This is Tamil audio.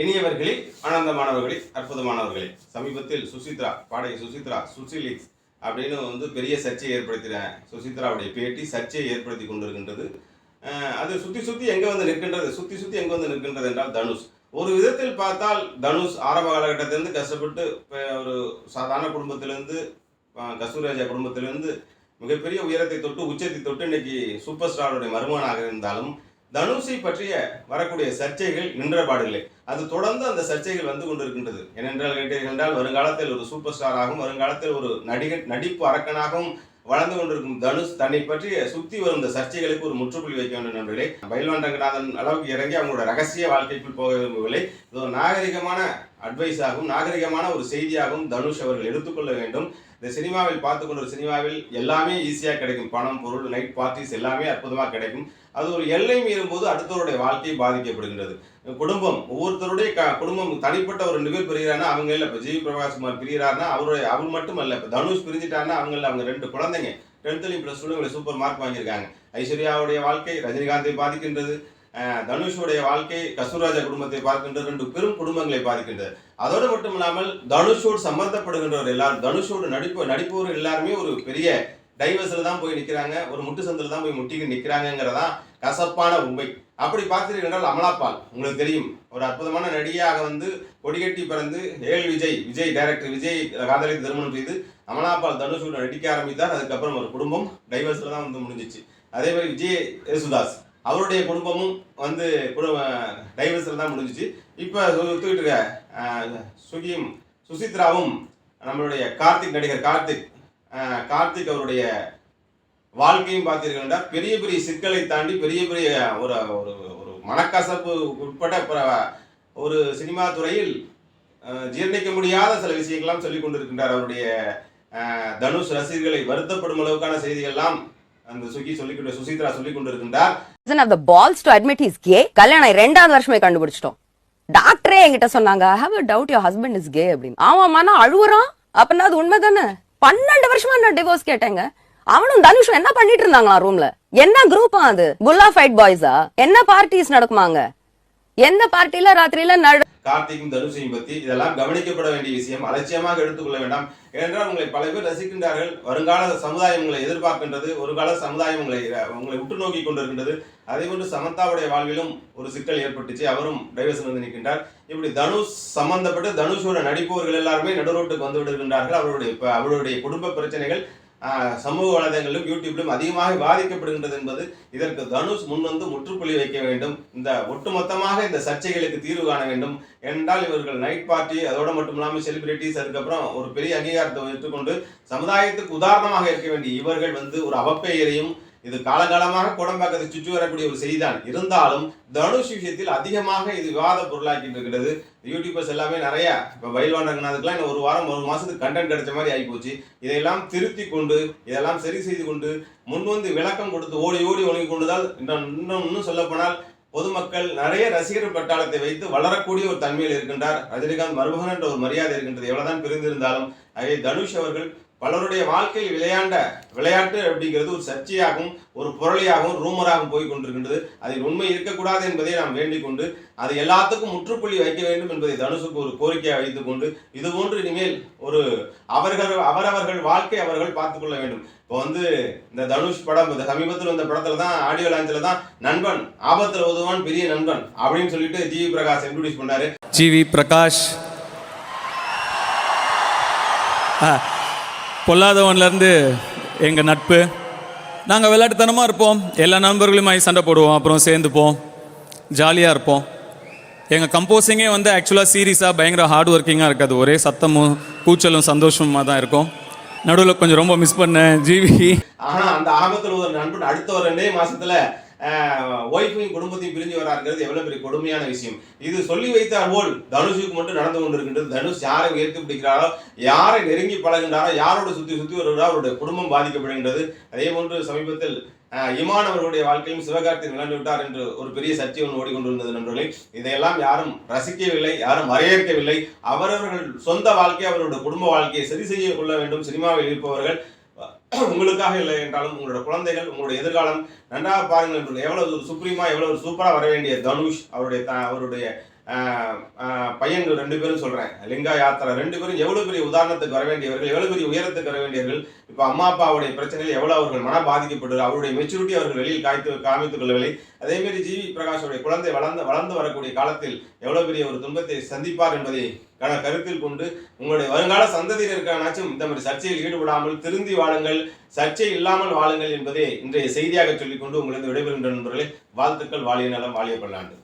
இனியவர்களே ஆனந்தமானவர்களே அற்புதமானவர்களே. சமீபத்தில் சுசித்ரா பாடகி சுசித்ரா சுசிலிக்ஸ் அப்படின்னு வந்து பெரிய சர்ச்சையை ஏற்படுத்தின சுசித்ராவுடைய பேட்டி சர்ச்சையை ஏற்படுத்தி கொண்டிருக்கின்றது. அது சுற்றி சுற்றி எங்கே வந்து நிற்கின்றது? சுற்றி சுற்றி எங்கே வந்து நிற்கின்றது என்றால் தனுஷ். ஒரு விதத்தில் பார்த்தால் தனுஷ் ஆரம்ப காலகட்டத்திலேருந்து கஷ்டப்பட்டு ஒரு சாதாரண குடும்பத்திலேருந்து அஹ் கஸ்தூரிராஜா குடும்பத்திலேருந்து மிகப்பெரிய உயரத்தை தொட்டு உச்சத்தை தொட்டு இன்னைக்கு சூப்பர் ஸ்டாருடைய மருமகனாக இருந்தாலும் தனுஷை பற்றிய வரக்கூடிய சர்ச்சைகள் நின்றபாடில்லை அது தொடர்ந்து அந்த சர்ச்சைகள் வந்து கொண்டிருக்கின்றது. ஏனென்றால் கேட்டீர்கள் என்றால் வருங்காலத்தில் ஒரு சூப்பர் ஸ்டாராகவும் வருங்காலத்தில் ஒரு நடிகர் நடிப்பு அரக்கனாகவும் வளர்ந்து கொண்டிருக்கும் தனுஷ் தன்னை பற்றிய சுத்தி வரும் இந்த சர்ச்சைகளுக்கு ஒரு முற்றுப்புள்ளி வைக்க வேண்டும் நண்பர்களே. பயில்வான் ரங்கநாதன் அளவுக்கு இறங்கி அவங்களோட ரகசிய வாழ்க்கைக்குள் போக விரும்பவில்லை. இது ஒரு நாகரிகமான அட்வைஸாகவும் நாகரிகமான ஒரு செய்தியாகவும் தனுஷ் அவர்கள் எடுத்துக்கொள்ள வேண்டும். இந்த சினிமாவில் பார்த்துக்கொண்ட ஒரு சினிமாவில் எல்லாமே ஈஸியாக கிடைக்கும். பணம் பொருள் நைட் பார்ட்டிஸ் எல்லாமே அற்புதமாக கிடைக்கும். அது ஒரு எல்லை மீறும் போது அடுத்தவருடைய வாழ்க்கை பாதிக்கப்படுகின்றது. குடும்பம் ஒவ்வொருத்தருடைய க குடும்பம் தனிப்பட்ட ஒரு ரெண்டு பேர் அவங்க இல்லை இப்போ ஜி பிரகாஷ்குமார் பிரிகிறாருன்னா அவருடைய அவர் மட்டும் அல்ல இப்போ தனுஷ் பிரிஞ்சிட்டாருன்னா அவங்க அவங்க ரெண்டு குழந்தைங்க. டென்த்லையும் ப்ளஸ் டூலையும் சூப்பர் மார்க் வாங்கியிருக்காங்க. ஐஸ்வர்யாவுடைய வாழ்க்கை ரஜினிகாந்தை பாதிக்கின்றது. தனுஷுடைய வாழ்க்கை கஸ்தூராஜா குடும்பத்தை பார்க்கின்ற ரெண்டு பெரும் குடும்பங்களை பார்க்கின்றது அதோடு மட்டும் இல்லாமல் தனுஷோடு சம்மந்தப்படுகின்றவர் எல்லாரும் தனுஷோடு நடிப்பு நடிப்பவர் எல்லாருமே ஒரு பெரிய டைவர்ஸில் தான் போய் நிற்கிறாங்க ஒரு முட்டு சந்தில் தான் போய் முட்டிக்கு நிற்கிறாங்கிறதா கசப்பான உண்மை. அப்படி பார்த்தீர்கள் என்றால் அமலாபால் உங்களுக்கு தெரியும் ஒரு அற்புதமான நடிகையாக வந்து கொடிகட்டி பிறந்து ஏல் விஜய் விஜய் டைரக்டர் விஜய் காதலித்து திருமணம் செய்து அமலாபால் தனுஷோடு நடிக்க ஆரம்பித்தார். அதுக்கப்புறம் ஒரு குடும்பம் டைவர்ஸில் தான் வந்து முடிஞ்சிச்சு. அதே மாதிரி விஜய் யேசுதாஸ் அவருடைய குடும்பமும் வந்து டைவர்ஸில் தான் முடிஞ்சிச்சு. இப்போ ஒத்துக்கிட்டு இருக்க சுகியும் சுசித்ராவும் நம்மளுடைய கார்த்திக் நடிகர் கார்த்திக் கார்த்திக் அவருடைய வாழ்க்கையும் பார்த்தீர்கள்னா பெரிய பெரிய சிக்கலை தாண்டி பெரிய பெரிய ஒரு ஒரு ஒரு மனக்கசப்பு உட்பட பிற- ஒரு சினிமா துறையில் ஜீர்ணிக்க ஜீரணிக்க முடியாத சில விஷயங்கள்லாம் சொல்லி கொண்டிருக்கின்றார் அவருடைய தனுஷ் ரசிகர்களை வருத்தப்படும் அளவுக்கான செய்திகள்லாம் அந்த சுகி சொல்லிக் சுசித்ரா சொல்லிக் கொண்டிருக்கின்றார் have the balls to admit he's gay கல்யாணம் ரெண்டாவது வருஷமே கண்டுபிடிச்சிட்டோம். டாக்டரே என்கிட்ட சொன்னாங்க have a doubt your husband is gay அப்படின்னு. ஆமாமா நான் அழுவுறான். அப்பனா அது உண்மைதானே? பன்னெண்டு வருஷமா நான் டிவோர்ஸ் கேட்டேங்க. அவனும் தனுஷும் என்ன பண்ணிட்டு இருந்தாங்களா ரூம்ல என்ன குரூப்பா அது? குல்லா ஃபைட் பாய்ஸா என்ன பார்ட்டிஸ் நடக்குமாங்க? எந்த பார்ட்டில ராத்திரியில நடு கார்த்திக்கும் தனுஷையும் பத்தி இதெல்லாம் கவனிக்கப்பட வேண்டிய விஷயம் அலட்சியமாக எடுத்துக்கொள்ள வேண்டாம். ஏனென்றால் உங்களை பல பேர் ரசிக்கின்றார்கள். வருங்கால சமுதாயம் உங்களை எதிர்பார்க்கின்றது. ஒரு கால சமுதாயம் உங்களை உங்களை உற்று நோக்கி கொண்டிருக்கின்றது. அதே போன்று சமந்தாவுடைய வாழ்விலும் ஒரு சிக்கல் ஏற்பட்டுச்சு. அவரும் டைவர்ஸ் வந்து நிற்கின்றார் இப்படி தனுஷ் சம்பந்தப்பட்டு தனுஷோட நடிப்பவர்கள் எல்லாருமே நடுரோட்டுக்கு வந்து விடுகின்றார்கள். அவருடைய அவருடைய குடும்ப பிரச்சனைகள் சமூக வலைதளங்களிலும் யூடியூப்லையும் அதிகமாக பாதிக்கப்படுகின்றது என்பது இதற்கு தனுஷ் முன் வந்து முற்றுப்புள்ளி வைக்க வேண்டும். இந்த ஒட்டுமொத்தமாக இந்த சர்ச்சைகளுக்கு தீர்வு காண வேண்டும். என்றால் இவர்கள் நைட் பார்ட்டி அதோடு மட்டும் இல்லாமல் செலிபிரிட்டிஸ் அதுக்கப்புறம் ஒரு பெரிய அங்கீகாரத்தை எடுத்துக்கொண்டு சமுதாயத்துக்கு உதாரணமாக இருக்க வேண்டிய இவர்கள் வந்து ஒரு அவப்பெயரையும் இது காலகாலமாக கோடம்பாக்கத்தை சுற்றி வரக்கூடிய ஒரு செய்திதான். இருந்தாலும் தனுஷ் விஷயத்தில் அதிகமாக இது விவாத பொருளாக்கிட்டு இருக்கிறது. யூடியூபர்ஸ் எல்லாமே நிறைய இப்போ வயல்வான் ரங்கநாதுக்கெல்லாம் இன்னும் ஒரு வாரம் ஒரு மாசத்துக்கு கண்டென்ட் கிடைச்ச மாதிரி ஆகிப்போச்சு. இதையெல்லாம் திருத்தி கொண்டு இதெல்லாம் சரி செய்து கொண்டு முன் வந்து விளக்கம் கொடுத்து ஓடி ஓடி ஒழுங்கி கொண்டுதான் இன்னும் இன்னும் இன்னும் சொல்லப்போனால் பொதுமக்கள் நிறைய ரசிகர் பட்டாளத்தை வைத்து வளரக்கூடிய ஒரு தன்மையில் இருக்கின்றார். ரஜினிகாந்த் மருமகன் என்ற ஒரு மரியாதை இருக்கின்றது. எவ்வளவுதான் பிரிந்திருந்தாலும் அதே தனுஷ் அவர்கள் பலருடைய வாழ்க்கையில் விளையாண்ட விளையாட்டு அப்படிங்கிறது ஒரு சர்ச்சையாகவும் ஒரு புரளியாகவும் ரூமராகவும் போய் கொண்டிருக்கின்றது. அதில் உண்மை இருக்கக்கூடாது என்பதை நாம் வேண்டிக் கொண்டு அது எல்லாத்துக்கும் முற்றுப்புள்ளி வைக்க வேண்டும் என்பதை தனுஷுக்கு ஒரு கோரிக்கையாக வைத்துக் கொண்டு இது போன்று இனிமேல் ஒரு அவர்கள் அவரவர்கள் வாழ்க்கை அவர்கள் பார்த்துக்கொள்ள வேண்டும். இப்போ வந்து இந்த தனுஷ் படம் இந்த சமீபத்தில் வந்த படத்துல தான் ஆடியோ லான்ச்சில் தான் நண்பன் ஆபத்தில் உதவான் பெரிய நண்பன் அப்படின்னு சொல்லிட்டு ஜிவி பிரகாஷ் இன்ட்ரடியூஸ் பண்ணாரு ஜிவி பிரகாஷ். பொல்லாதவன்லேருந்து எங்கள் நட்பு. நாங்கள் விளையாட்டுத்தனமாக இருப்போம். எல்லா நண்பர்களுமாய் சண்டை போடுவோம். அப்புறம் சேர்ந்துப்போம். ஜாலியாக இருப்போம். எங்கள் கம்போசிங்கே வந்து ஆக்சுவலாக சீரியஸாக பயங்கர ஹார்ட் ஒர்க்கிங்காக இருக்காது. ஒரே சத்தமும் கூச்சலும் சந்தோஷமாக தான் இருக்கும். நடுவில் கொஞ்சம் ரொம்ப மிஸ் பண்ணேன். ஜிவி. ஆனால் அந்த ஆபத்தில் ஒரு நண்பன் அடுத்த ஒரு ரெண்டே மாதத்தில் ஒய்ஃபையும் குடும்பத்தையும் பிரிஞ்சு வராங்கிறது எவ்வளவு பெரிய கொடுமையான விஷயம். இது சொல்லி வைத்தார் போல் தனுஷுக்கு மட்டும் நடந்து கொண்டிருக்கின்றது. தனுஷ் யாரை ஏற்று பிடிக்கிறாரோ யாரை நெருங்கி பழகின்றாரோ யாரோட சுத்தி சுத்தி வருகிறாரோ அவருடைய குடும்பம் பாதிக்கப்படுகின்றது. அதே போன்று சமீபத்தில் அஹ், இமான் அவர்களுடைய வாழ்க்கையிலும் விட்டார் என்று ஒரு பெரிய சர்ச்சை ஒன்று ஓடிக்கொண்டிருந்தது நண்பர்களே. இதையெல்லாம் யாரும் ரசிக்கவில்லை யாரும் வரையறுக்கவில்லை. அவரவர்கள் சொந்த வாழ்க்கை அவருடைய குடும்ப வாழ்க்கையை சரி செய்ய கொள்ள வேண்டும். சினிமாவில் இருப்பவர்கள் உங்களுக்காக இல்லை என்றாலும் உங்களோட குழந்தைகள் உங்களுடைய எதிர்காலம் நன்றாக பாருங்கள் என்று எவ்வளவு சுப்ரீமா எவ்வளவு சூப்பராக வர வேண்டிய தனுஷ் அவருடைய த- அவருடைய பையன்கள் ரெண்டு பேரும் சொல்றேன். லிங்கா யாத்திரை ரெண்டு பேரும் எவ்வளவு பெரிய உதாரணத்துக்கு வர வேண்டியவர்கள் எவ்வளவு பெரிய உயரத்துக்கு வர வேண்டியவர்கள் இப்போ அம்மா அப்பாவுடைய பிரச்சனைகள் எவ்வளவு அவர்கள் மன பாதிக்கப்படுது அவருடைய மெச்சூரிட்டி அவர்கள் வெளியில் காய்த்து காமித்துக் கொள்ளவில்லை. அதே மாதிரி ஜிவி பிரகாஷுடைய குழந்தை வளர்ந்து வளர்ந்து வரக்கூடிய காலத்தில் எவ்வளவு பெரிய ஒரு துன்பத்தை சந்திப்பார் என்பதை கருத்தில் கொண்டு உங்களுடைய வருங்கால சந்ததியினருக்கானாச்சும் இந்த மாதிரி சர்ச்சையில் ஈடுபடாமல் திருந்தி வாழுங்கள் சர்ச்சை இல்லாமல் வாழுங்கள் என்பதே இன்றைய செய்தியாக சொல்லிக்கொண்டு உங்களுக்கு விடைபெறுகின்ற நண்பர்களே வாழ்த்துக்கள் வாழிய நலம் வாழிய பல்லாண்டு